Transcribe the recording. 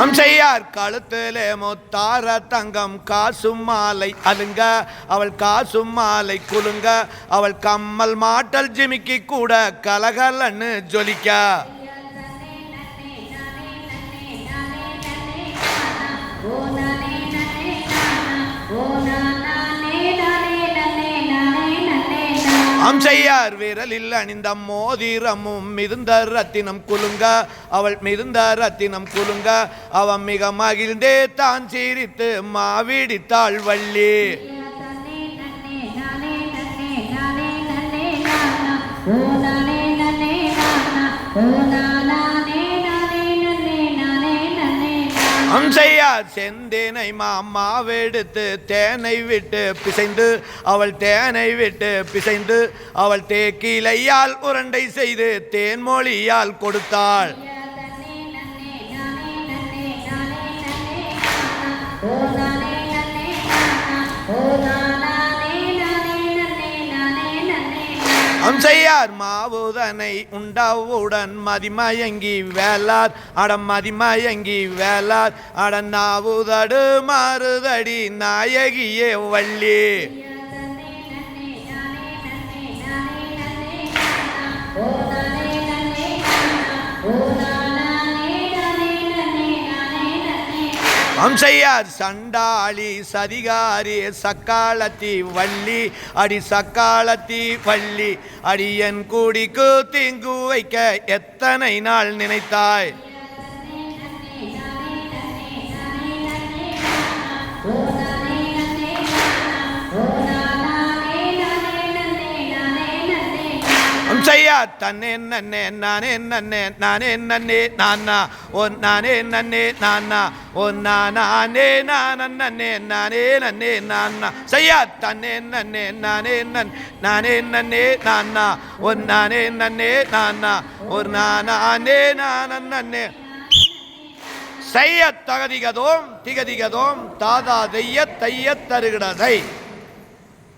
அம்சையார் கழுத்திலே முத்தார தங்கம் காசும் மாலை அலுங்க அவள் காசும் மாலை குலுங்க அவள் கம்மல் மாட்டல் ஜிமிக்கி கூட கலகலன்னு ஜொலிக்க அம்சையார் விரலில் அணிந்த மோதிரமும் மிகுந்த ரத்தினம் குலுங்க அவள் மிகுந்த ரத்தினம் குலுங்க அவன் மிக மகிழ்ந்தே தான் சிரித்து மாவிடித்தாள் வள்ளி Oh, அம்சையா செந்தேனை மாமாவெடுத்து தேனை விட்டு பிசைந்து அவள் தேனை விட்டு பிசைந்து அவள் தேக்கிலையால் உருண்டை செய்து தேன்மொழியால் கொடுத்தாள். அம்சையார் மாவுதனை உண்டாவுடன் மதிமயங்கி வேளார் அடம் மதிமயங்கி வேளார் அடன் நாவுதடு மாறுதடி நாயகியே வள்ளி Oh, வம்சையார் சண்டாளி சதிகாரி சக்காலத்தி வள்ளி அடி சக்காலத்தி வள்ளி அடியன் கூடிக்கு தீங்கு வைக்க எத்தனை நாள் நினைத்தாய்? செய்யா தன்னே நன்னே நானே நன்னே நானே நன்னே நானா ஓ நானே நன்னே நானா ஓ நானே நானே நானே நன்னே நானா செய்யா தன்னே நன்னே நானே நன் நானே நன்னே நானா ஓ நானே நன்னே நானா ஒரு நானே நானே நன்னே செய்ய தகதிகதோம் திகதிகதோம் தாதா தெய்ய தைய தருகிறதை